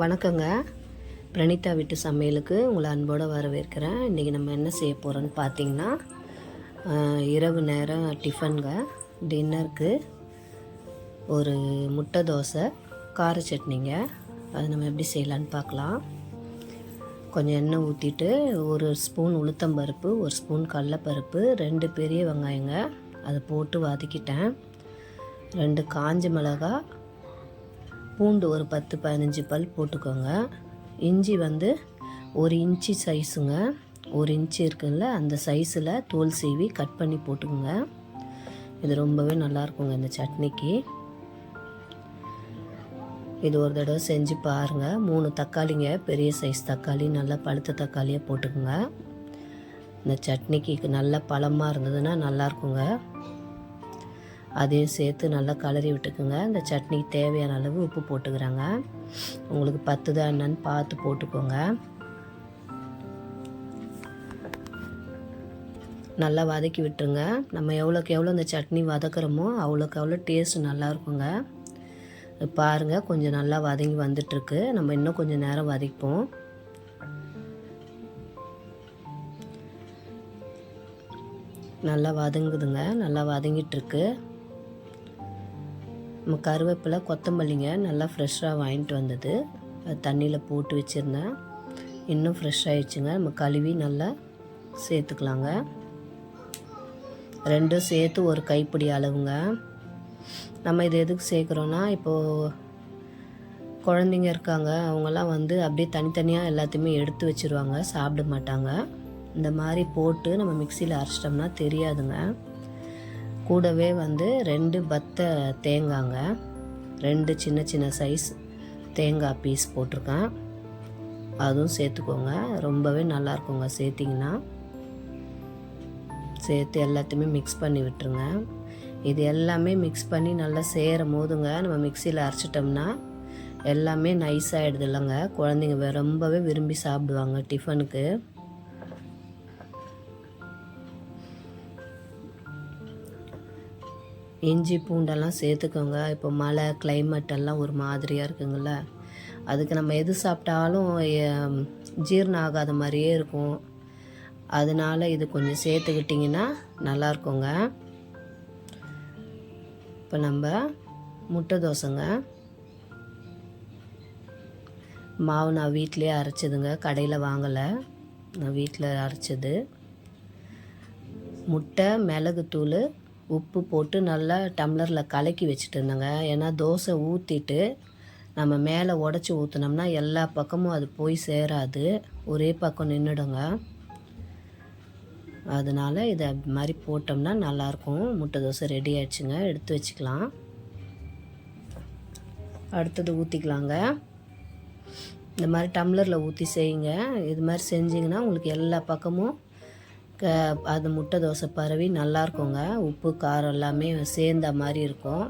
வணக்கங்க. பிரணீதா வீட்டு சமையலுக்கு உங்களை அன்போடு வரவேற்கிறேன். இன்றைக்கி நம்ம என்ன செய்ய போகிறோன்னு பார்த்தீங்கன்னா இரவு நேரம் டிஃபனுங்க. டின்னருக்கு ஒரு முட்டை தோசை கார சட்னிங்க. அது நம்ம எப்படி செய்யலான்னு பார்க்கலாம் கொஞ்சம் எண்ணெய் ஊற்றிட்டு ஒரு ஸ்பூன் உளுத்தம்பருப்பு ஒரு ஸ்பூன் கடலப்பருப்பு ரெண்டு பெரிய வெங்காயங்க. அதை போட்டு வதக்கிட்டேன். ரெண்டு காஞ்ச மிளகாய் பூண்டு ஒரு பத்து பதினஞ்சு பல் போட்டுக்கோங்க. இஞ்சி வந்து ஒரு இன்ச்சு சைஸுங்க ஒரு இன்ச்சு இருக்குல்ல அந்த சைஸில் தோல் சீவி கட் பண்ணி போட்டுக்கோங்க. இது ரொம்பவே நல்லாயிருக்குங்க இந்த சட்னிக்கு. இது ஒரு தடவை செஞ்சு பாருங்கள் மூணு தக்காளிங்க பெரிய சைஸ் தக்காளி நல்லா பழுத்த தக்காளியாக போட்டுக்கோங்க. இந்த சட்னிக்கு நல்லா பழமாக இருந்ததுன்னா நல்லாயிருக்குங்க அதையும் சேர்த்து நல்லா கலரி விட்டுக்குங்க. இந்த சட்னிக்கு தேவையான அளவு உப்பு போட்டுக்கிறாங்க. உங்களுக்கு பத்துதா என்னன்னு பார்த்து போட்டுக்கோங்க. நல்லா வதக்கி விட்டுருங்க. நம்ம எவ்வளோக்கு எவ்வளோ இந்த சட்னி வதக்குறோமோ அவ்வளோக்கு அவ்வளோ டேஸ்ட் நல்லா இருக்குங்க. பாருங்க கொஞ்சம் நல்லா வதங்கி வந்துட்டுருக்கு. நம்ம இன்னும் கொஞ்சம் நேரம் வதக்கிப்போம். நல்லா வதங்குதுங்க. நல்லா வதங்கிட்டுருக்கு. நம்ம கருவேப்பிலை கொத்தமல்லிங்க நல்லா ஃப்ரெஷ்ஷாக வாங்கிட்டு வந்தது. அது தண்ணியில் போட்டு வச்சுருந்தேன். இன்னும் ஃப்ரெஷ் ஆயிடுச்சுங்க. நம்ம கழுவி நல்லா சேர்த்துக்கலாங்க. ரெண்டும் சேர்த்து ஒரு கைப்பிடி அளவுங்க. நம்ம இது எதுக்கு சேர்க்குறோன்னா இப்போது குழந்தைங்க இருக்காங்க அவங்கெல்லாம் வந்து அப்படியே தனித்தனியாக எல்லாத்தையுமே எடுத்து வச்சுருவாங்க சாப்பிட மாட்டாங்க. இந்த மாதிரி போட்டு நம்ம மிக்சியில் அரைச்சிட்டோம்னா தெரியாதுங்க. கூடவே வந்து ரெண்டு பத்தை தேங்காங்க. ரெண்டு சின்ன சின்ன சைஸ் தேங்காய் பீஸ் போட்டிருக்கேன். அதுவும் சேர்த்துக்கோங்க. ரொம்பவே நல்லா இருக்குங்க சேர்த்திங்கன்னா. சேர்த்து எல்லாத்தையுமே மிக்ஸ் பண்ணி விட்டுருங்க. இது எல்லாமே மிக்ஸ் பண்ணி நல்லா சேரும் போதுங்க. நம்ம மிக்சியில் அரைச்சிட்டோம்னா எல்லாமே நைஸ் ஆகிடுது இல்லைங்க. குழந்தைங்க வே- ரொம்பவே விரும்பி சாப்பிடுவாங்க டிஃபனுக்கு இஞ்சி பூண்டெல்லாம் சேர்த்துக்கோங்க. இப்போ மழை கிளைமேட் எல்லாம் ஒரு மாதிரியாக இருக்குங்கள அதுக்கு நம்ம எது சாப்பிட்டாலும் எ- ஜீரணம் ஆகாத மாதிரியே இருக்கும். அதனால இது கொஞ்சம் சேர்த்துக்கிட்டிங்கன்னா நல்லா இருக்குங்க. இப்போ நம்ம முட்டை தோசைங்க. மாவு நான் வீட்டிலே அரைச்சதுங்க. கடையில் வாங்கலை. நான் வீட்டில் அரைச்சது. முட்டை மிளகுத்தூள் உப்பு போட்டு நல்லா டம்ளரில் கலக்கி வச்சுட்டு இருந்தேங்க ஏன்னா தோசை ஊற்றிட்டு நம்ம மேலே உடச்சி ஊற்றினோம்னா எல்லா பக்கமும் அது போய் சேராது. ஒரே பக்கம் நின்றுடுங்க அதனால் இதை மாதிரி போட்டோம்னா நல்லாயிருக்கும் முட்டை தோசை ரெடி ஆயிடுச்சுங்க. எடுத்து வச்சுக்கலாம். அடுத்தது ஊற்றிக்கலாங்க இந்த மாதிரி டம்ளரில் ஊற்றி செய்யுங்க. இது மாதிரி செஞ்சிங்கன்னா உங்களுக்கு எல்லா பக்கமும் க அது முட்டை தோசை பரவி நல்லா இருக்குங்க. உப்பு காரம் எல்லாமே சேர்ந்த மாதிரி இருக்கும்.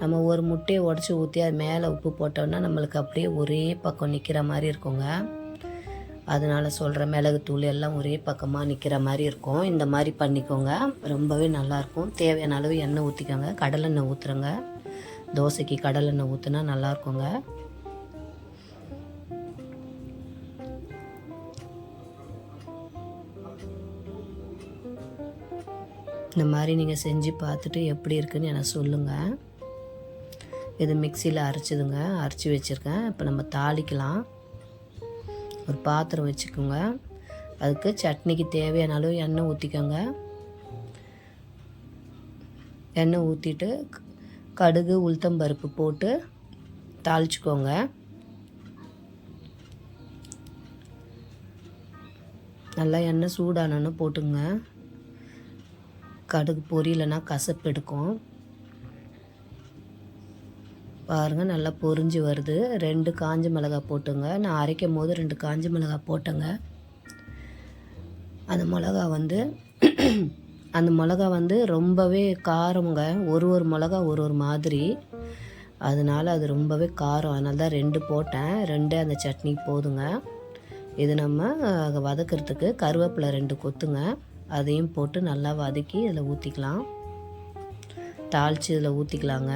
நம்ம ஒரு முட்டையை உடச்சி ஊற்றி அது மேலே உப்பு போட்டோம்னா நம்மளுக்கு அப்படியே ஒரே பக்கம் நிற்கிற மாதிரி இருக்குங்க. அதனால் சொல்கிற மிளகுத்தூள் எல்லாம் ஒரே பக்கமாக நிற்கிற மாதிரி இருக்கும். இந்த மாதிரி பண்ணிக்கோங்க. ரொம்பவே நல்லாயிருக்கும் தேவையான அளவு எண்ணெய் ஊற்றிக்கோங்க கடலெண்ணெய் ஊற்றுறங்க தோசைக்கு கடலெண்ணெய் ஊற்றுனா நல்லாயிருக்குங்க இந்த மாதிரி நீங்கள் செஞ்சு பார்த்துட்டு எப்படி இருக்குன்னு எனக்கு சொல்லுங்கள் இது மிக்சியில் அரைச்சிதுங்க. அரைச்சி வச்சுருக்கேன். இப்போ நம்ம தாளிக்கலாம். ஒரு பாத்திரம் வச்சுக்கோங்க. அதுக்கு சட்னிக்கு தேவையான அளவு எண்ணெய் ஊற்றிக்கோங்க எண்ணெய் ஊற்றிட்டு கடுகு உளுத்தம்பருப்பு போட்டு தாளிச்சுக்கோங்க. நல்லா எண்ணெய் சூடானோன்னு போட்டுங்க கடுகு பொரியலைன்னா கசப்பு எடுக்கும். பாருங்கள் நல்லா பொரிஞ்சு வருது. ரெண்டு காஞ்ச மிளகாய் போட்டுங்க. நான் அரைக்கும் போது ரெண்டு காஞ்ச மிளகாய் போட்டேங்க. அந்த மிளகா வந்து அந்த மிளகா வந்து ரொம்பவே காரமுங்க. ஒரு ஒரு மிளகா ஒரு ஒரு மாதிரி. அதனால அது ரொம்பவே காரம். அதனால தான் ரெண்டு போட்டேன். ரெண்டே அந்த சட்னி போதுங்க. இது நம்ம வதக்கிறதுக்கு கருவேப்பிலை ரெண்டு கொத்துங்க. அதையும் போட்டு நல்லா வதக்கி இதில் ஊற்றிக்கலாம். தாளித்து இதில் ஊற்றிக்கலாங்க.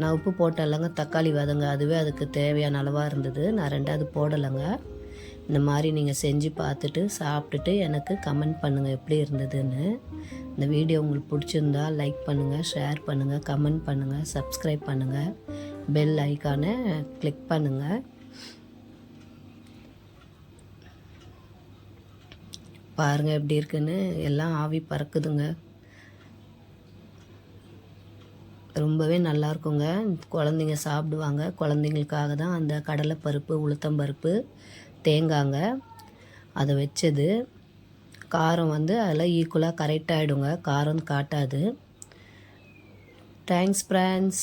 நான் உப்பு போட்டலைங்க தக்காளி வதங்க அதுவே அதுக்கு தேவையான அளவாக இருந்தது. நான் ரெண்டாவது போடலைங்க. இந்த மாதிரி நீங்கள் செஞ்சு பார்த்துட்டு சாப்பிட்டுட்டு எனக்கு கமெண்ட் பண்ணுங்கள் எப்படி இருந்ததுன்னு. இந்த வீடியோ உங்களுக்கு பிடிச்சிருந்தா லைக் பண்ணுங்கள் ஷேர் பண்ணுங்கள் கமெண்ட் பண்ணுங்கள் சப்ஸ்கிரைப் பண்ணுங்கள் பெல் ஐக்கானை கிளிக் பண்ணுங்கள் பாருங்கள் எப்படி இருக்குன்னு. எல்லாம் ஆவி பறக்குதுங்க. ரொம்பவே நல்லா இருக்குங்க. குழந்தைங்க சாப்பிடுவாங்க. குழந்தைங்களுக்காக தான் அந்த கடலைப்பருப்பு உளுத்தம்பருப்பு தேங்காங்க அதை வச்சது. காரம் வந்து அதில் ஈக்குவலாக கரெக்டாகிடுங்க காரம் காட்டாது. Thanks friends